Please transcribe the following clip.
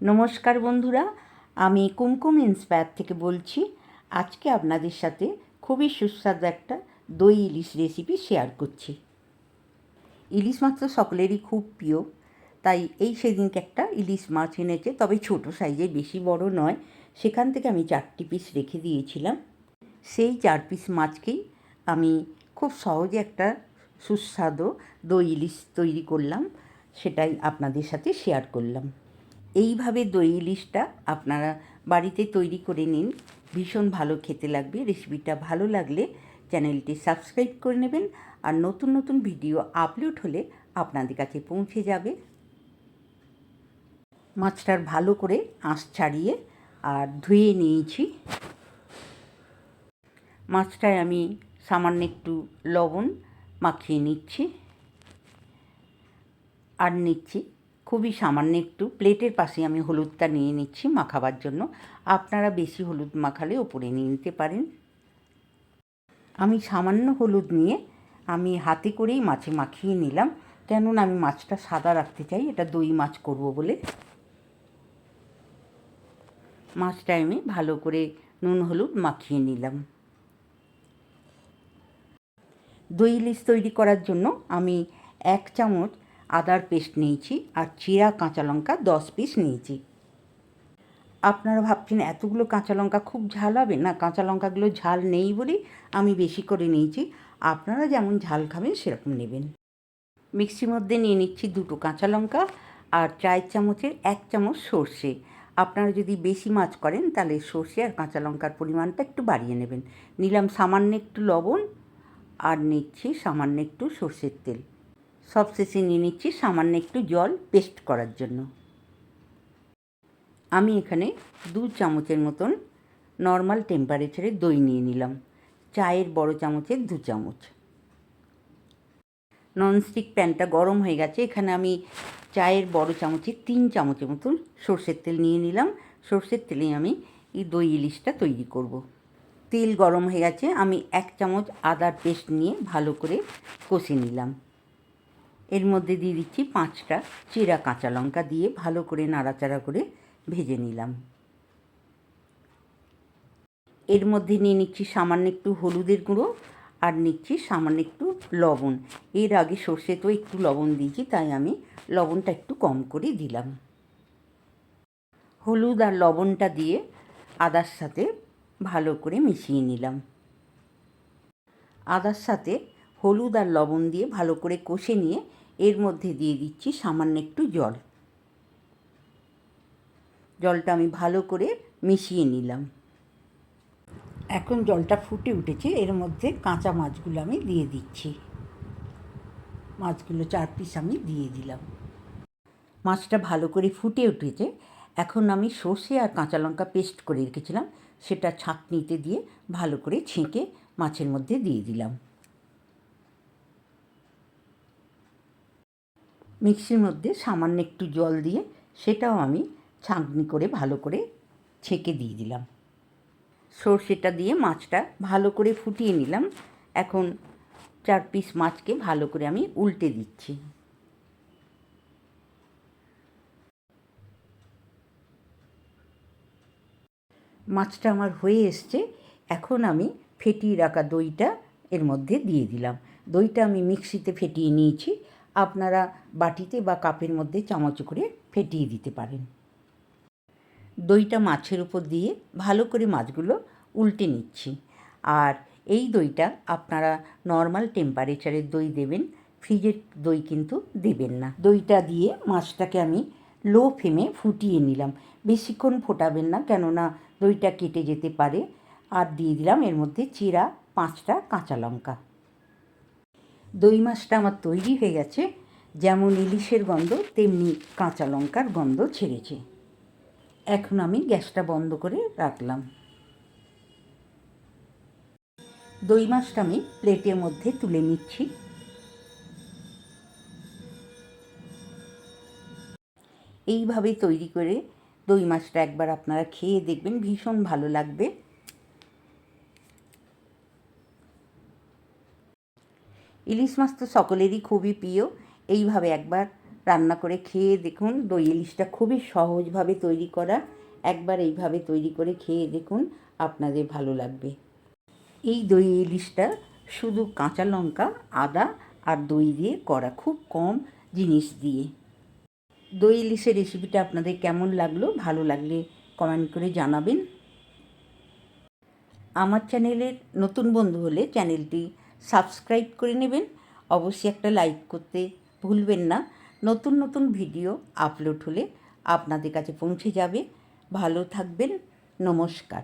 নমস্কার বন্ধুরা, আমি কুমকুম ইন্সপায়ার থেকে বলছি, আজকে আপনাদের সাথে খুবই সুস্বাদু একটা দই ইলিশ রেসিপি শেয়ার করছি। ইলিশ মাছ তো সকলেরই খুব প্রিয়, তাই এই সেদিনকে একটা ইলিশ মাছ এনেছে, তবে ছোট সাইজে বেশি বড় নয়, সেখান থেকে আমি চারটি পিস রেখে দিয়েছিলাম। সেই চার পিস মাছকেই আমি খুব সহজে একটা সুস্বাদু দই ইলিশ তৈরি করলাম, সেটাই আপনাদের সাথে শেয়ার করলাম। এইভাবে দই ইলিশটা আপনারা বাড়িতে তৈরি করে নিন। ভীষণ ভালো খেতে লাগবে। রেসিপিটা ভালো লাগলে চ্যানেলটি সাবস্ক্রাইব করে নেবেন আর নতুন নতুন ভিডিও আপলোড হলে আপনাদের কাছে পৌঁছে যাবে। মাছটার ভালো করে আঁশ ছাড়িয়ে আর ধুয়ে নিয়েছি। মাছটায় আমি সামান্য একটু লবণ মাখিয়ে নিচ্ছি। আর নিচ্ছি খুবই সামান্য একটু। প্লেটের পাশে আমি হলুদটা নিয়ে নিচ্ছি মাখাবার জন্য। আপনারা বেশি হলুদ মাখালে ওপরে নিয়ে নিতে পারেন। আমি সামান্য হলুদ নিয়ে আমি হাতে করেই মাছে মাখিয়ে নিলাম। কেননা আমি মাছটা সাদা রাখতে চাই, এটা দই মাছ করব বলে। মাছটা আমি ভালো করে নুন হলুদ মাখিয়ে নিলাম। দই ইলিশ তৈরি করার জন্য আমি এক চামচ আদার পেস্ট নিয়েছি আর চিরা কাঁচা লঙ্কা দশ পিস নিয়েছি। আপনারা ভাবছেন, এতগুলো কাঁচা লঙ্কা খুব ঝাল হবে? না, কাঁচা লঙ্কাগুলো ঝাল নেই বলেই আমি বেশি করে নিয়েছি। আপনারা যেমন ঝাল খাবেন, সেরকম নেবেন। মিক্সির মধ্যে নিয়ে নিচ্ছি দুটো কাঁচা লঙ্কা আর চায়ের চামচের এক চামচ সর্ষে। আপনারা যদি বেশি মাছ করেন, তাহলে সর্ষে আর কাঁচা লঙ্কার পরিমাণটা একটু বাড়িয়ে নেবেন। নিলাম সামান্য একটু লবণ আর নিচ্ছি সামান্য একটু সর্ষের তেল। সব শেষে নিয়ে নিচ্ছি সামান্য একটু জল পেস্ট করার জন্য। আমি এখানে দু চামচের মতন নর্মাল টেম্পারেচারে দই নিয়ে নিলাম। চায়ের বড় চামচের দু চামচ। ননস্টিক প্যানটা গরম হয়ে গেছে। এখানে আমি চায়ের বড় চামচে তিন চামচের মতন সর্ষের তেল নিয়ে নিলাম। সর্ষের তেলে আমি এই দই ইলিশটা তৈরি করব। তেল গরম হয়ে গেছে। আমি এক চামচ আদার পেস্ট নিয়ে ভালো করে কষে নিলাম। এর মধ্যে দিয়ে দিচ্ছি পাঁচটা চিরা কাঁচা লঙ্কা দিয়ে ভালো করে নাড়াচাড়া করে ভেজে নিলাম। এর মধ্যে নিয়ে নিচ্ছি সামান্য একটু হলুদের গুঁড়ো আর নিচ্ছি সামান্য একটু লবণ। এর আগে সর্ষে তো একটু লবণ দিয়েছি, তাই আমি লবণটা একটু কম করে দিলাম। হলুদ আর লবণটা দিয়ে আদার সাথে ভালো করে মিশিয়ে নিলাম। আদার সাথে হলুদ আর লবণ দিয়ে ভালো করে কষে নিয়ে এর মধ্যে দিয়ে দিচ্ছি সামান্য একটু জল। জলটা আমি ভালো করে মিশিয়ে নিলাম। এখন জলটা ফুটে উঠেছে, এর মধ্যে কাঁচা মাছগুলো আমি দিয়ে দিচ্ছি। মাছগুলো চার পিস আমি দিয়ে দিলাম। মাছটা ভালো করে ফুটে উঠেছে। এখন আমি সর্ষে আর কাঁচা লঙ্কা পেস্ট করে রেখেছিলাম, সেটা ছাঁকনিতে দিয়ে ভালো করে ছেঁকে মাছের মধ্যে দিয়ে দিলাম। মিক্সির মধ্যে সামান্য একটু জল দিয়ে সেটাও আমি ছাঁকনি করে ভালো করে ছেঁকে দিয়ে দিলাম। সর্ষেটা দিয়ে মাছটা ভালো করে ফুটিয়ে নিলাম। এখন চার পিস মাছকে ভালো করে আমি উল্টে দিচ্ছি। মাছটা আমার হয়ে এসছে। এখন আমি ফেটিয়ে রাখা দইটা এর মধ্যে দিয়ে দিলাম। দইটা আমি মিক্সিতে ফেটিয়ে নিয়েছি। আপনারা বাটিতে বা কাপের মধ্যে চামচ করে ফেটিয়ে দিতে পারেন। দইটা মাছের উপর দিয়ে ভালো করে মাছগুলো উল্টে নিচ্ছি। আর এই দইটা আপনারা নর্মাল টেম্পারেচারের দই দেবেন, ফ্রিজের দই কিন্তু দেবেন না। দইটা দিয়ে মাছটাকে আমি লো ফ্লেমে ফুটিয়ে নিলাম। বেশিক্ষণ ফোটাবেন না, কেননা দইটা কেটে যেতে পারে। আর দিয়ে দিলাম এর মধ্যে চিরা, পাঁচটা কাঁচা লঙ্কা। দই মাছটা আমার তৈরি হয়ে গেছে। যেমন ইলিশের গন্ধ, তেমনি কাঁচা লঙ্কার গন্ধ ছেড়েছে। এখন আমি গ্যাসটা বন্ধ করে রাখলাম। দই মাছটা আমি প্লেটের মধ্যে তুলে নিচ্ছি। এইভাবে তৈরি করে দই মাছটা একবার আপনারা খেয়ে দেখবেন, ভীষণ ভালো লাগবে। ইলিশ মাছ তো সকলেরই খুবই প্রিয়। এইভাবে একবার রান্না করে খেয়ে দেখুন, দই ইলিশটা খুবই সহজভাবে তৈরি করা। একবার এইভাবে তৈরি করে খেয়ে দেখুন, আপনাদের ভালো লাগবে। এই দই ইলিশটা শুধু কাঁচা লঙ্কা, আদা আর দই দিয়ে করা খুব কম জিনিস দিয়ে। দই ইলিশের রেসিপিটা আপনাদের কেমন লাগল, ভালো লাগলে কমেন্ট করে জানাবেন। আমার চ্যানেলের নতুন বন্ধু হলে চ্যানেলটি সাবস্ক্রাইব করে নেবেন। অবশ্যই একটা লাইক করতে ভুলবেন না। নতুন নতুন ভিডিও আপলোড হলে আপনাদের কাছে পৌঁছে যাবে। ভালো থাকবেন। নমস্কার।